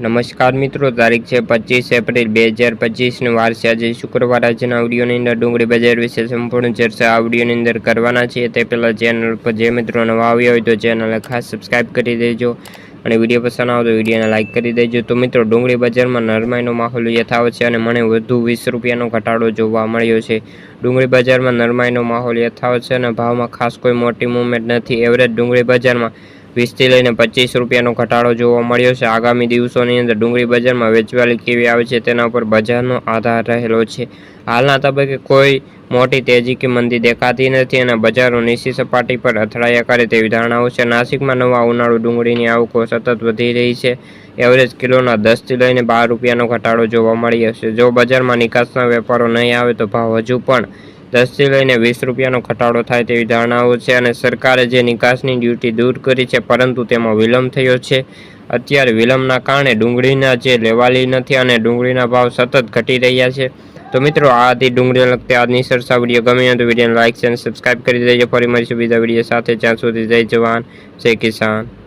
નમસ્કાર મિત્રો, તારીખ છે પચીસ એપ્રિલ બે હજાર પચીસની વાર છે. આજે શુક્રવાર આજના આવડિયોની અંદર ડુંગળી બજાર વિશે સંપૂર્ણ ચર્ચા આવડીઓની અંદર કરવાના છીએ. તે પહેલાં ચેનલ પર જે મિત્રો નવા આવ્યા હોય તો ચેનલને ખાસ સબસ્ક્રાઈબ કરી દેજો અને વીડિયો પસંદ આવે તો વિડીયોને લાઇક કરી દેજો. તો મિત્રો, ડુંગળી બજારમાં નરમાઈનો માહોલ યથાવત છે અને મને વધુ વીસ રૂપિયાનો ઘટાડો જોવા મળ્યો છે. ડુંગળી બજારમાં નરમાઈનો માહોલ યથાવત છે અને ભાવમાં ખાસ કોઈ મોટી મુવમેન્ટ નથી. એવરેજ ડુંગળી બજારમાં વીસથી લઈને પચીસ રૂપિયાનો ઘટાડો જોવા મળ્યો છે. આગામી દિવસોની અંદર ડુંગળી બજારમાં વેચવાલી કેવી આવે છે તેના ઉપર બજારનો આધાર રહેલો છે. હાલના તબક્કે કોઈ મોટી તેજી કે મંદી દેખાતી નથી અને બજારો નીચી સપાટી પર અથડાયા કરે તેવી ધારણાઓ છે. નાસિકમાં નવા ઉનાળુ ડુંગળીની આવકો સતત વધી રહી છે. એવરેજ કિલોના દસથી લઈને બાર રૂપિયાનો ઘટાડો જોવા મળ્યો છે. જો બજારમાં નિકાસના વેપારો નહીં આવે તો ભાવ હજુ પણ દસથી લઈને વીસ રૂપિયાનો ઘટાડો થાય તેવી ધારણાઓ છે અને સરકારે જે નિકાસની ડ્યુટી દૂર કરી છે, પરંતુ તેમાં વિલંબ થયો છે. અત્યારે વિલંબના કારણે ડુંગળીના જે લેવાલી નથી અને ડુંગળીના ભાવ સતત ઘટી રહ્યા છે. તો મિત્રો, આ હતી ડુંગળીને લગતી આજની સરસા વીડિયો. ગમે તો વિડીયોને લાઇક અને સબસ્ક્રાઈબ કરી દેજો. ફરી મળીશું બીજા વીડિયો સાથે. જ્યાં સુધી જય જવાન, જય કિસાન.